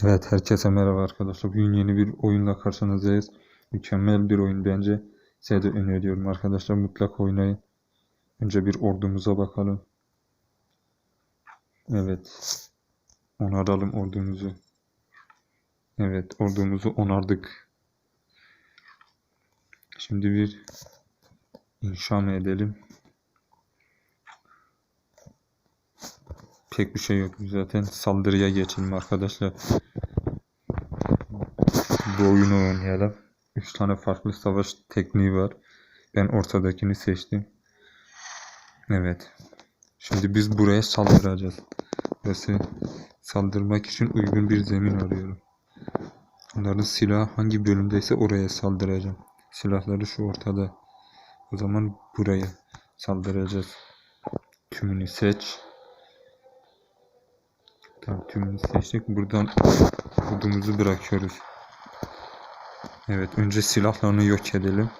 Evet herkese merhaba arkadaşlar. Bugün yeni bir oyunla karşınızdayız. Mükemmel bir oyun bence. Size de öneriyorum arkadaşlar. Mutlaka oynayın. Önce bir ordumuza bakalım. Evet. Onaralım ordumuzu. Evet ordumuzu onardık. Şimdi bir inşa edelim? Pek bir şey yok zaten. Saldırıya geçelim arkadaşlar. Bu oyunu oynayalım. 3 tane farklı savaş tekniği var. Ben ortadakini seçtim. Evet. Şimdi biz buraya saldıracağız. Burası saldırmak için uygun bir zemin arıyorum. Onların silahı hangi bölümdeyse oraya saldıracağım. Silahları şu ortada. O zaman buraya saldıracağız. Tümünü seç. Tamam tümünü seçtik. Buradan kodumuzu bırakıyoruz. Evet önce silahlarını yok edelim.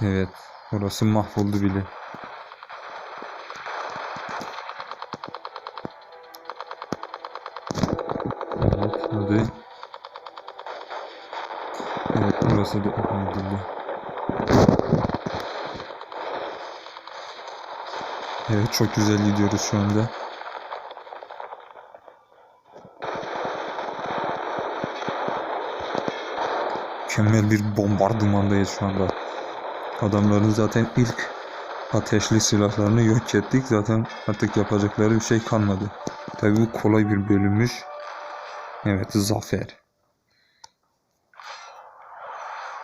Evet orası mahvoldu bile. Evet hadi. Evet burası da mahvoldu. Evet çok güzel gidiyoruz şu anda. Mükemmel bir bombardımandayız şu anda. Adamların zaten ilk ateşli silahlarını yok ettik. Zaten artık yapacakları bir şey kalmadı. Tabi bu kolay bir bölünmüş. Evet zafer.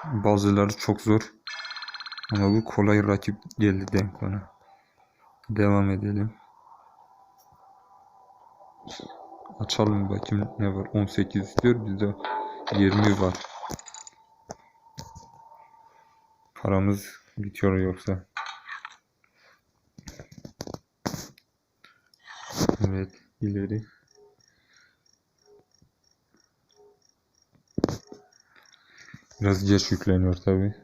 Bazıları çok zor. Ama bu kolay rakip geldi denk bana. Devam edelim. Açalım bakayım ne var. 18 istiyor. Bizde 20 var. Paramız bitiyor yoksa. Evet, ileri. Biraz geç yükleniyor tabi.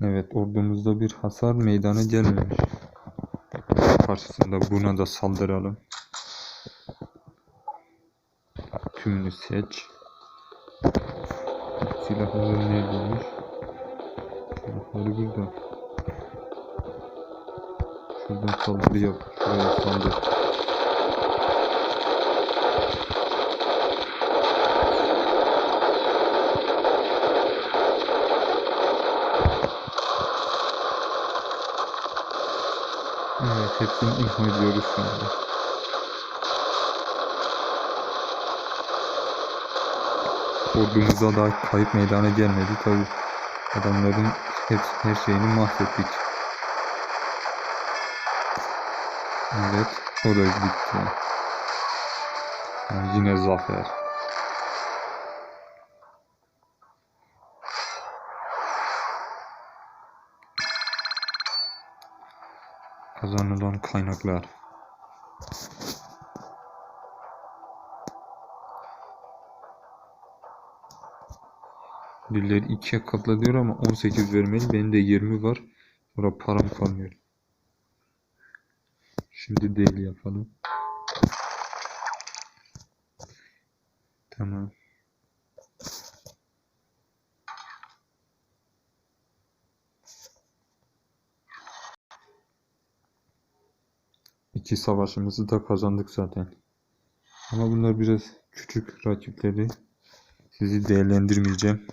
Evet, ordumuzda bir hasar meydana gelmemiş. Karşısında buna da saldıralım. Tümünü seç. Silahları neredeymiş? Silahları burada. Şuradan saldırı yap. Şuraya saldır. Evet hepsini imha ediyoruz şu. Ordumuza daha kayıp meydana gelmedi tabi. Adamların hepsi, her şeyini mahvettik. Evet, o da bitti. Yani yine zafer. Kazanılan kaynaklar. Birileri ikiye katla diyor ama 18 vermeli. Benim de 20 var. Sonra param kalmıyor. Şimdi değil yapalım. Tamam. İki savaşımızı da kazandık zaten. Ama bunlar biraz küçük rakipleri. Sizi değerlendirmeyeceğim.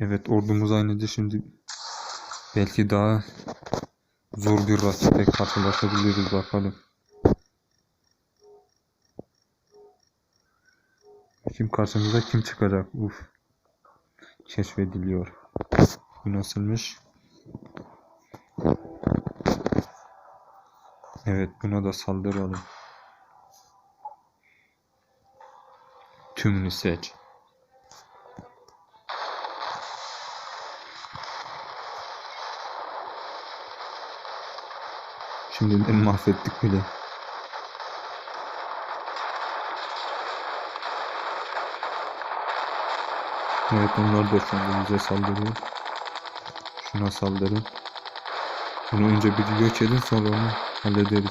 Evet ordumuz aynıdır. Şimdi belki daha zor bir rakiple karşılaşabiliriz bakalım. Kim karşımıza kim çıkacak? Uf. Keşfediliyor. Bu nasılmış? Evet buna da saldıralım. Tümünü seç. Şimdi mahvettik bile. Evet onlar da şu anda bize saldırıyor. Şuna saldırın. Bunu önce bir göç edin sonra onu hallederiz.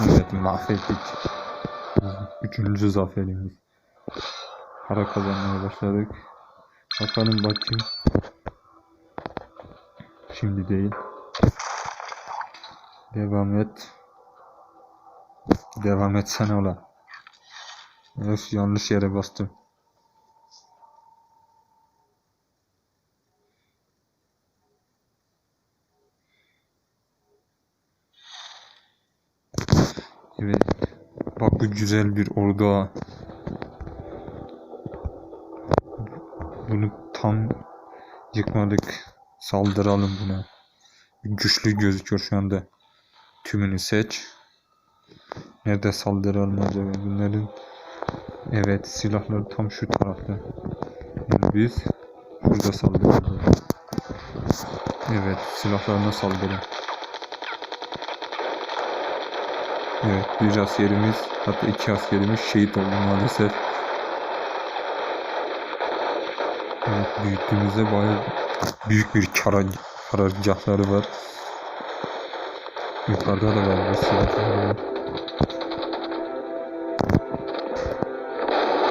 Evet mahvettik. Üçüncü zaferimiz. Para kazanmaya başladık. Bakalım bakayım. Şimdi değil. Devam et. Devam etsene ola. Öf yanlış yere bastım. Evet. Bak bu güzel bir ordu Bunu tam yıkmadık. Saldıralım buna. Güçlü gözüküyor şu anda. Tümünü seç. Nerede saldıralım acaba? Bunların evet silahları tam şu tarafta. Yani biz burada saldıralım. Evet silahlarına saldırın. Evet bir askerimiz hatta iki askerimiz şehit oldu maalesef. Evet büyüttüğümüzde bayağı büyük bir kara, karargahları var. Yukarıda da var var.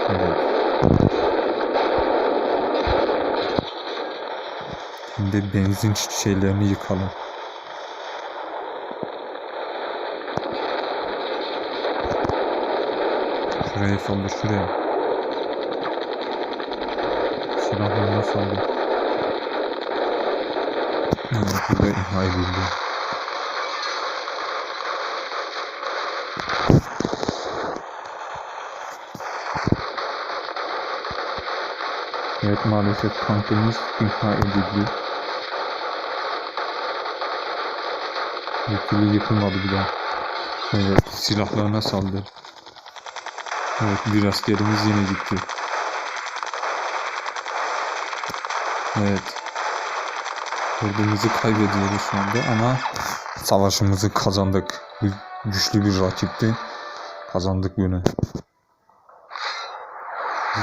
Evet. Şimdi benzin şeylerini yıkalım. Şuraya saldır şuraya. Silahlarına saldır. Evet burada imha edildi. Evet maalesef tankımız imha edildi. Bir türlü yıkılmadı bile. Evet silahlarına saldır. Evet bir askerimiz yine gitti. Evet. Ordumuzu kaybediyoruz şu anda ama savaşımızı kazandık. Güçlü bir rakipti. Kazandık bunu.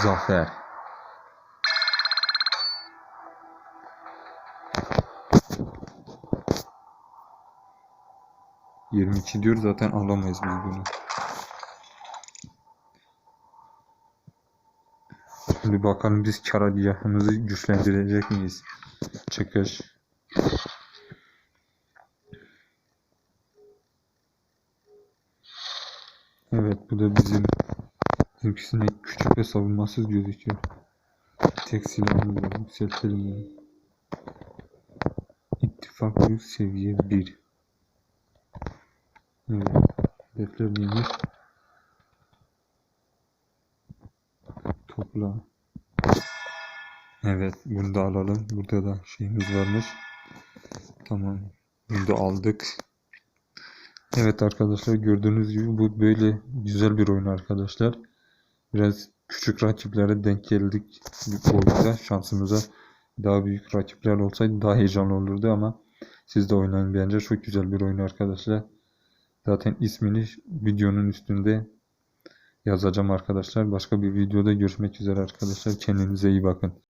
Zafer. Yirmi iki diyor zaten alamayız biz bunu. Şimdi bakalım biz karargahımızı güçlendirecek miyiz? Çıkış. Evet bu da bizim ikisine küçük ve savunmasız gözüküyor. Tek silahımız var. Yükseltelim bunu. İttifak büyük seviye 1. Evet. Hedefler neymiş? Topla. Evet, bunu da alalım. Burada da şeyimiz varmış. Tamam. Bunu da aldık. Evet arkadaşlar gördüğünüz gibi bu böyle güzel bir oyun arkadaşlar. Biraz küçük rakiplere denk geldik bu oyunda. Şansımıza daha büyük rakipler olsaydı daha heyecanlı olurdu ama siz de oynayın bence çok güzel bir oyun arkadaşlar. Zaten ismini videonun üstünde yazacağım arkadaşlar. Başka bir videoda görüşmek üzere arkadaşlar. Kendinize iyi bakın.